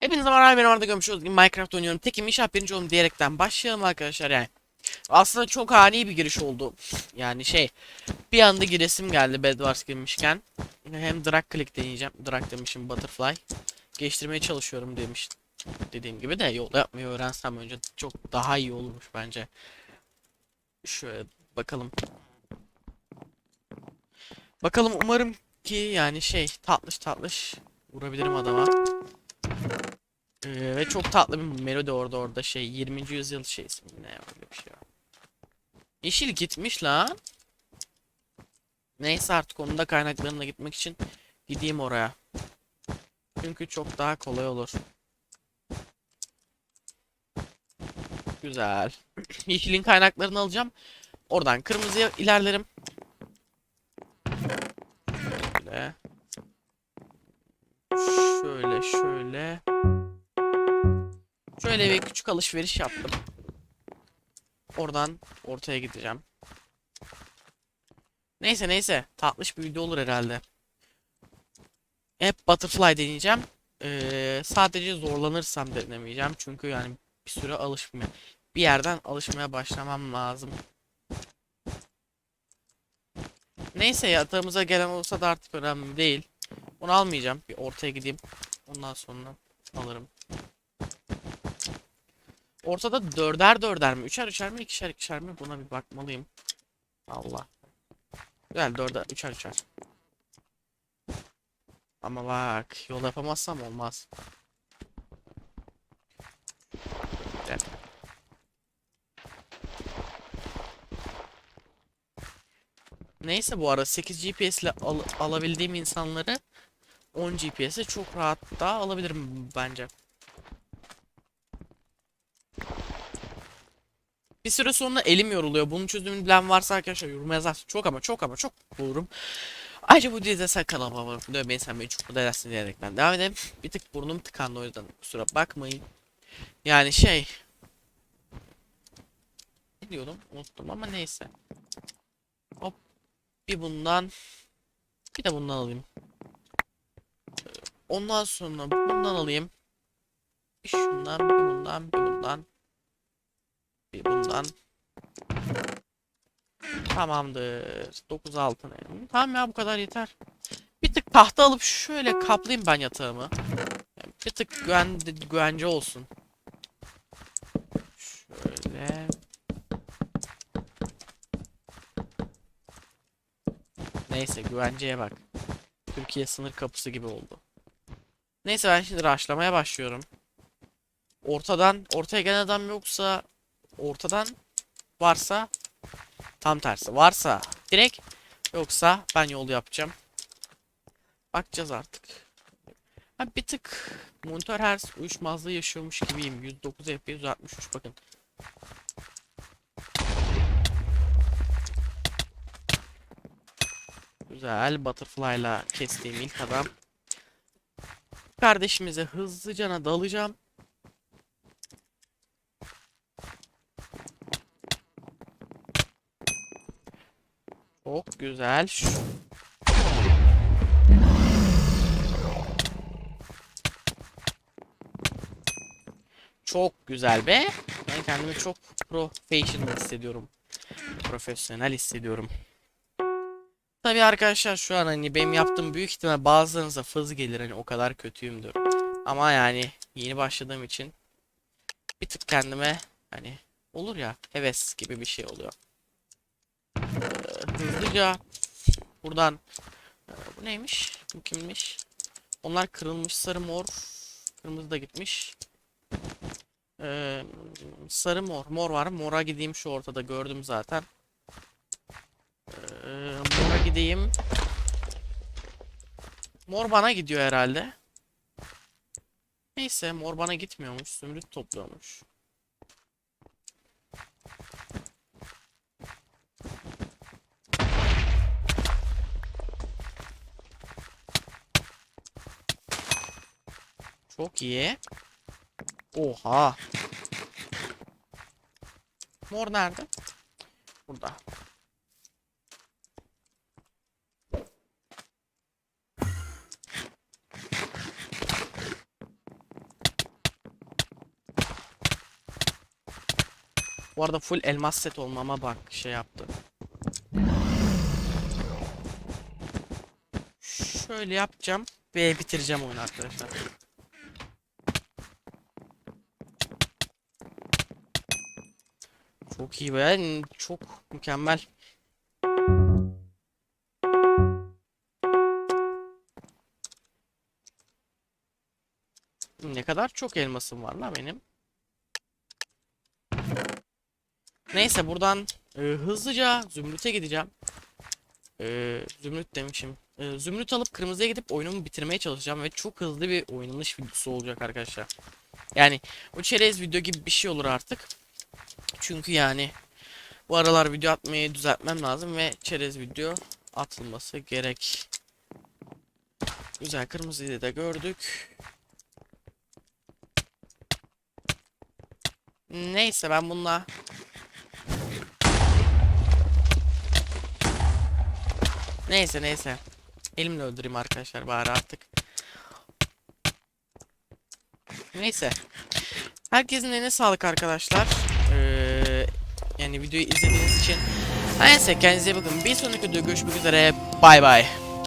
Hepinize merhaba benim arada görmüş olduğunuz Minecraft oynuyorum. Tekim inşaat birinci oğlum diyerekten başlayalım arkadaşlar yani. Aslında çok ani bir giriş oldu. Yani şey bir anda giresim geldi Bedwars girmişken. Hem drag click deneyeceğim. Drag demişim butterfly. Geliştirmeye çalışıyorum demiş. Dediğim gibi de yol yapmayı öğrensem önce çok daha iyi olurmuş bence. Şöyle bakalım. Bakalım umarım ki yani şey tatlış tatlış vurabilirim adama. Ee, ve çok tatlı bir melodi orada orada şey 20. yüzyıl şeysi mi ne öyle bir şey var. Yeşil gitmiş lan. Neyse artık onun da kaynaklarına gitmek için gideyim oraya. Çünkü çok daha kolay olur. Güzel. Yeşilin kaynaklarını alacağım. Oradan kırmızıya ilerlerim. Şöyle bir küçük alışveriş yaptım. Oradan ortaya gideceğim. Neyse neyse. Tatlış bir video olur herhalde. Hep butterfly deneyeceğim. Ee, sadece zorlanırsam denemeyeceğim. Çünkü yani bir süre alışmaya. Bir yerden alışmaya başlamam lazım. Neyse yatağımıza gelen olsa da artık önemli değil. Onu almayacağım. Bir ortaya gideyim. Ondan sonra alırım. Ortada dörder dörder mi? Üçer üçer mi? ikişer ikişer mi? Buna bir bakmalıyım. Allah. Güzel dörder üçer üçer. Ama bak yol yapamazsam olmaz. Güzel. Neyse bu ara 8 GPS ile al- alabildiğim insanları 10 GPS'e çok rahat daha alabilirim bence. Bir süre sonra elim yoruluyor. Bunun çözümünü bilen varsa arkadaşlar yoruma yazar. Çok ama çok ama çok bulurum. Ayrıca bu videoda sen kanalıma abone olup beni sen beni çok mutlu edersin diyerek devam edeyim. Bir tık burnum tıkandı o yüzden kusura bakmayın. Yani şey. Ne diyordum? Unuttum ama neyse. Hop. Bir bundan. Bir de bundan alayım. Ondan sonra bundan alayım. Bir şundan, bir bundan, bir bundan. Bir bundan. Tamamdır. 9 altın elma. Tamam ya bu kadar yeter. Bir tık tahta alıp şöyle kaplayayım ben yatağımı. Bir tık güven, güvence olsun. Şöyle. Neyse güvenceye bak. Türkiye sınır kapısı gibi oldu. Neyse ben şimdi raşlamaya başlıyorum. Ortadan, ortaya gelen adam yoksa ortadan varsa tam tersi. Varsa direkt yoksa ben yol yapacağım. Bakacağız artık. Ben bir tık monitör hertz uyuşmazlığı yaşıyormuş gibiyim. 109 FPS 163 bakın. Güzel butterfly'la kestiğim ilk adam. Kardeşimize hızlıcana dalacağım. Çok güzel. Şu- Çok güzel be. Ben kendimi çok professional hissediyorum. Profesyonel hissediyorum. Tabii arkadaşlar şu an hani benim yaptığım büyük ihtimal bazılarınıza fız gelir hani o kadar kötüyümdür. Ama yani yeni başladığım için bir tık kendime hani olur ya heves gibi bir şey oluyor. Hızlıca buradan Ee, bu neymiş? Bu kimmiş? Onlar kırılmış sarı mor. Kırmızı da gitmiş. Ee, sarı mor. Mor var. Mora gideyim şu ortada gördüm zaten. Ee, mora gideyim. Mor bana gidiyor herhalde. Neyse mor bana gitmiyormuş. Zümrüt topluyormuş. Çok iyi. Oha. Mor nerede? Burada. Bu arada full elmas set olmama bak şey yaptı. Şöyle yapacağım ve bitireceğim oyunu arkadaşlar. Çok iyi be. Çok mükemmel. Ne kadar çok elmasım var la benim. Neyse buradan e, hızlıca Zümrüt'e gideceğim. E, Zümrüt demişim. E, Zümrüt alıp kırmızıya gidip oyunumu bitirmeye çalışacağım ve çok hızlı bir oynanış videosu olacak arkadaşlar. Yani o çerez video gibi bir şey olur artık. Çünkü yani bu aralar video atmayı düzeltmem lazım ve çerez video atılması gerek. Güzel kırmızıyı da gördük. Neyse ben bununla Neyse neyse. Elimle öldüreyim arkadaşlar bari artık. Neyse. Herkesin eline sağlık arkadaşlar. Yani videoyu izlediğiniz için. Neyse kendinize bakın. Bir sonraki videoda görüşmek üzere. Bay bay.